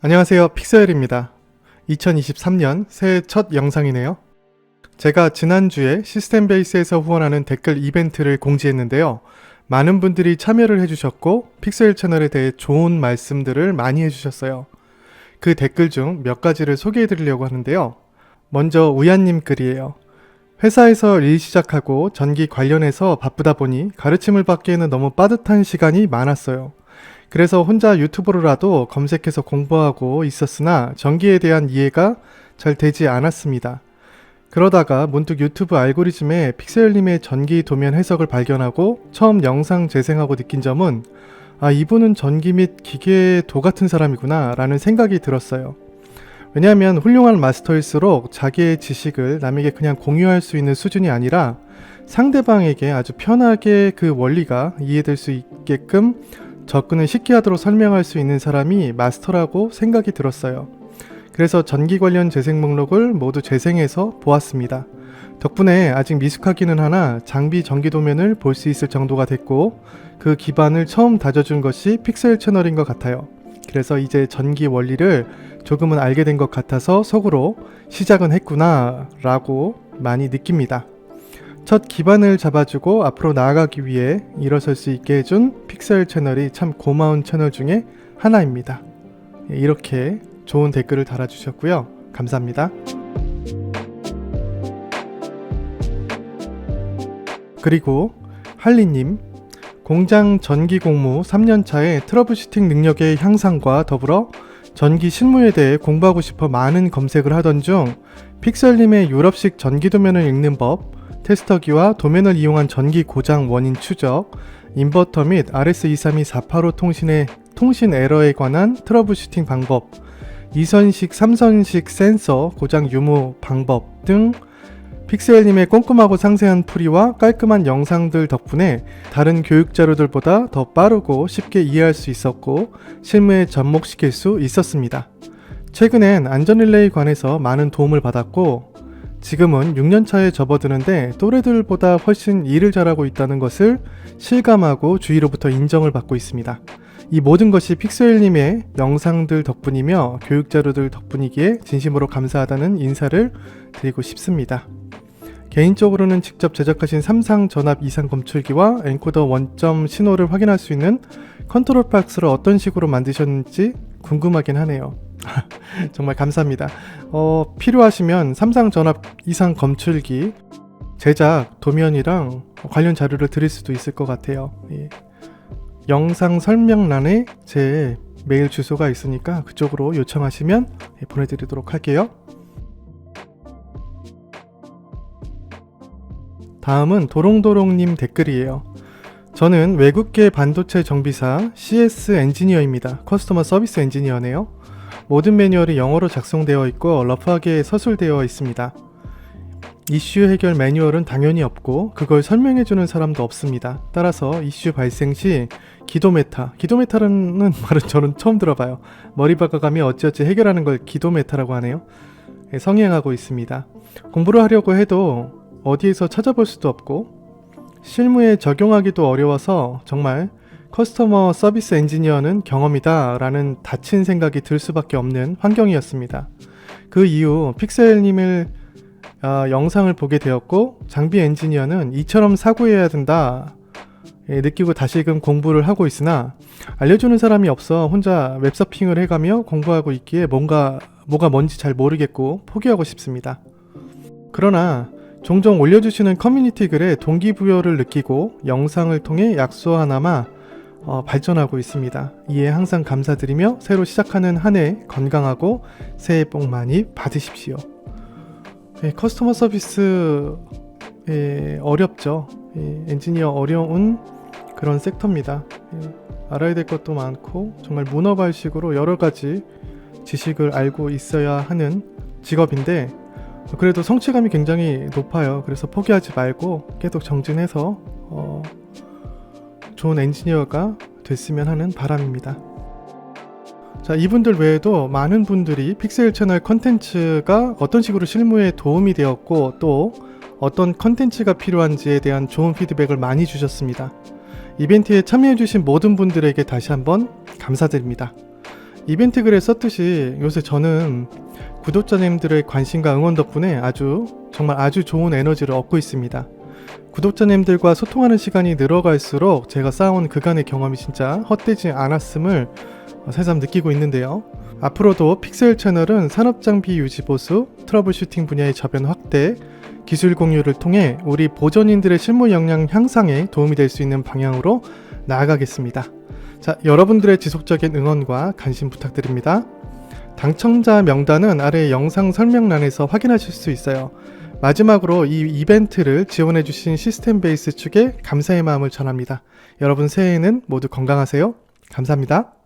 안녕하세요. 픽셀입니다. 2023년 새해 첫 영상이네요. 제가 지난주에 시스템 베이스에서 후원하는 댓글 이벤트를 공지했는데요. 많은 분들이 참여를 해주셨고, 픽셀 채널에 대해 좋은 말씀들을 많이 해주셨어요. 그 댓글 중 몇 가지를 소개해드리려고 하는데요. 먼저 우야님 글이에요. 회사에서 일 시작하고 전기 관련해서 바쁘다 보니 가르침을 받기에는 너무 빠듯한 시간이 많았어요. 그래서 혼자 유튜브로라도 검색해서 공부하고 있었으나 전기에 대한 이해가 잘 되지 않았습니다. 그러다가 문득 유튜브 알고리즘에 픽셀님의 전기 도면 해석을 발견하고 처음 영상 재생하고 느낀 점은 아, 이분은 전기 및 기계의 도 같은 사람이구나 라는 생각이 들었어요. 왜냐하면 훌륭한 마스터일수록 자기의 지식을 남에게 그냥 공유할 수 있는 수준이 아니라 상대방에게 아주 편하게 그 원리가 이해될 수 있게끔 접근을 쉽게 하도록 설명할 수 있는 사람이 마스터라고 생각이 들었어요. 그래서 전기 관련 재생 목록을 모두 재생해서 보았습니다. 덕분에 아직 미숙하기는 하나 장비 전기 도면을 볼 수 있을 정도가 됐고 그 기반을 처음 다져준 것이 픽셀 채널인 것 같아요. 그래서 이제 전기 원리를 조금은 알게 된 것 같아서 속으로 시작은 했구나 라고 많이 느낍니다. 첫 기반을 잡아주고 앞으로 나아가기 위해 일어설 수 있게 해준 픽셀 채널이 참 고마운 채널 중에 하나입니다. 예, 이렇게 좋은 댓글을 달아주셨고요. 감사합니다. 그리고 할리님, 공장 전기 공무 3년차의 트러블 슈팅 능력의 향상과 더불어 전기 실무에 대해 공부하고 싶어 많은 검색을 하던 중 픽셀님의 유럽식 전기 도면을 읽는 법, 테스터기와 도면을 이용한 전기 고장 원인 추적, 인버터 및 RS232-485 통신의 통신 에러에 관한 트러블 슈팅 방법, 2선식, 3선식 센서 고장 유무 방법 등 픽셀님의 꼼꼼하고 상세한 풀이와 깔끔한 영상들 덕분에 다른 교육 자료들보다 더 빠르고 쉽게 이해할 수 있었고 실무에 접목시킬 수 있었습니다. 최근엔 안전릴레이 관해서 많은 도움을 받았고 지금은 6년차에 접어드는데 또래들보다 훨씬 일을 잘하고 있다는 것을 실감하고 주위로부터 인정을 받고 있습니다. 이 모든 것이 픽셀님의 영상들 덕분이며 교육 자료들 덕분이기에 진심으로 감사하다는 인사를 드리고 싶습니다. 개인적으로는 직접 제작하신 삼상 전압 이상 검출기와 엔코더 원점 신호를 확인할 수 있는 컨트롤 박스를 어떤 식으로 만드셨는지 궁금하긴 하네요. 정말 감사합니다. 어, 필요하시면 삼상 전압 이상 검출기 제작 도면이랑 관련 자료를 드릴 수도 있을 것 같아요. 예. 영상 설명란에 제 메일 주소가 있으니까 그쪽으로 요청하시면 예, 보내드리도록 할게요. 다음은 도롱도롱님 댓글이에요. 저는 외국계 반도체 정비사 CS 엔지니어입니다. 커스터머 서비스 엔지니어네요. 모든 매뉴얼이 영어로 작성되어 있고 러프하게 서술되어 있습니다. 이슈 해결 매뉴얼은 당연히 없고 그걸 설명해주는 사람도 없습니다. 따라서 이슈 발생 시 기도 메타, 기도 메타라는 말은 저는 처음 들어봐요. 머리 박아가며 어찌어찌 해결하는 걸 기도 메타라고 하네요. 예, 성행하고 있습니다. 공부를 하려고 해도 어디에서 찾아볼 수도 없고 실무에 적용하기도 어려워서 정말 커스터머 서비스 엔지니어는 경험이다 라는 닫힌 생각이 들 수밖에 없는 환경이었습니다. 그 이후 픽셀님을 어, 영상을 보게 되었고 장비 엔지니어는 이처럼 사고해야 된다 예, 느끼고 다시금 공부를 하고 있으나 알려주는 사람이 없어 혼자 웹서핑을 해가며 공부하고 있기에 뭔가 뭐가 뭔지 잘 모르겠고 포기하고 싶습니다. 그러나 종종 올려주시는 커뮤니티 글에 동기부여를 느끼고 영상을 통해 약수 하나마 어, 발전하고 있습니다. 이에 항상 감사드리며 새로 시작하는 한 해 건강하고 새해 복 많이 받으십시오. 예, 커스터머 서비스 예, 어렵죠. 예, 엔지니어 어려운 그런 섹터입니다. 예, 알아야 될 것도 많고 정말 문어발식으로 여러 가지 지식을 알고 있어야 하는 직업인데 그래도 성취감이 굉장히 높아요. 그래서 포기하지 말고 계속 정진해서 어, 좋은 엔지니어가 됐으면 하는 바람입니다. 자, 이분들 외에도 많은 분들이 픽셀 채널 컨텐츠가 어떤 식으로 실무에 도움이 되었고 또 어떤 컨텐츠가 필요한지에 대한 좋은 피드백을 많이 주셨습니다. 이벤트에 참여해주신 모든 분들에게 다시 한번 감사드립니다. 이벤트 글에 썼듯이 요새 저는 구독자님들의 관심과 응원 덕분에 아주 정말 아주 좋은 에너지를 얻고 있습니다. 구독자님들과 소통하는 시간이 늘어갈수록 제가 쌓아온 그간의 경험이 진짜 헛되지 않았음을 새삼 느끼고 있는데요. 앞으로도 픽셀 채널은 산업장비 유지 보수, 트러블 슈팅 분야의 저변 확대, 기술 공유를 통해 우리 보전인들의 실무 역량 향상에 도움이 될 수 있는 방향으로 나아가겠습니다. 자, 여러분들의 지속적인 응원과 관심 부탁드립니다. 당첨자 명단은 아래 영상 설명란에서 확인하실 수 있어요. 마지막으로 이 이벤트를 지원해주신 시스템 베이스 측에 감사의 마음을 전합니다. 여러분 새해에는 모두 건강하세요. 감사합니다.